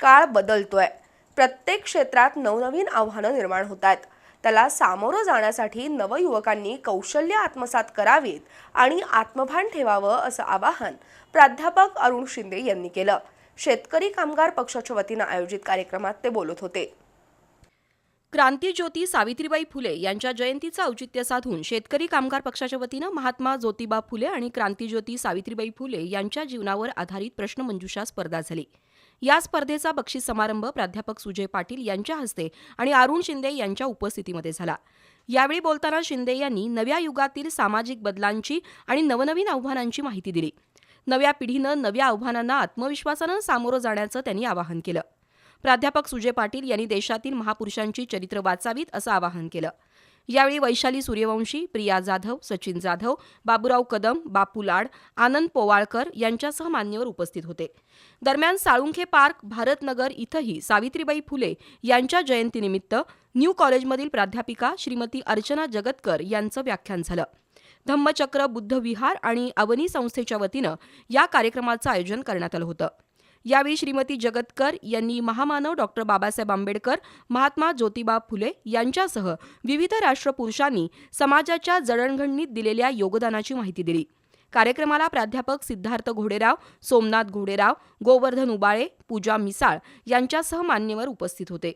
काळ बदलतोय. प्रत्येक क्षेत्रात नवनवीन आव्हानं निर्माण होत आहेत त्याला सामोरं जाण्यासाठी नवयुवकांनी कौशल्य आत्मसात करावीत आणि आत्मभान ठेवावं असं आवाहन प्राध्यापक अरुण शिंदे यांनी केलं. शेतकरी कामगार पक्षाच्या वतीनं आयोजित कार्यक्रमात ते बोलत होते. क्रांतीज्योती सावित्रीबाई फुले यांच्या जयंतीचं औचित्य साधून शेतकरी कामगार पक्षाच्या वतीनं महात्मा ज्योतिबा फुले आणि क्रांतीज्योती सावित्रीबाई फुले यांच्या जीवनावर आधारित प्रश्नमंजुषा स्पर्धा झाली. या स्पर्धेचा बक्षीस समारंभ प्राध्यापक सुजय पाटील यांच्या हस्ते आणि अरुण शिंदे यांच्या उपस्थितीमध्ये झाला. यावेळी बोलताना शिंदे यांनी नव्या युगातील सामाजिक बदलांची आणि नवनवीन आव्हानांची माहिती दिली. नव्या पिढीनं नव्या आव्हानांना आत्मविश्वासानं सामोरं जाण्याचं त्यांनी आवाहन केलं. प्राध्यापक सुजय पाटील यांनी देशातील महापुरुषांची चरित्र वाचावीत असं आवाहन केलं. यावेळी वैशाली सूर्यवंशी प्रिया जाधव सचिन जाधव बाबूराव कदम बापू लाड आनंद पोवाळकर यांच्यासह मान्यवर उपस्थित होते. दरम्यान साळुंखे पार्क भारतनगर इथंही सावित्रीबाई फुले यांच्या जयंतीनिमित्त न्यू कॉलेजमधील प्राध्यापिका श्रीमती अर्चना जगतकर यांचं व्याख्यान झालं. धम्मचक्र बुद्ध विहार आणि अवनी संस्थेच्या वतीनं या कार्यक्रमाचं आयोजन करण्यात आलं होतं. यावेळी श्रीमती जगतकर यांनी महामानव डॉक्टर बाबासाहेब आंबेडकर महात्मा ज्योतिबा फुले यांच्यासह विविध राष्ट्रपुरुषांनी समाजाच्या जडणघडणीत दिलेल्या योगदानाची माहिती दिली. कार्यक्रमाला प्राध्यापक सिद्धार्थ घोडेराव सोमनाथ घोडेराव गोवर्धन उबाळे पूजा मिसाळ यांच्यासह मान्यवर उपस्थित होते.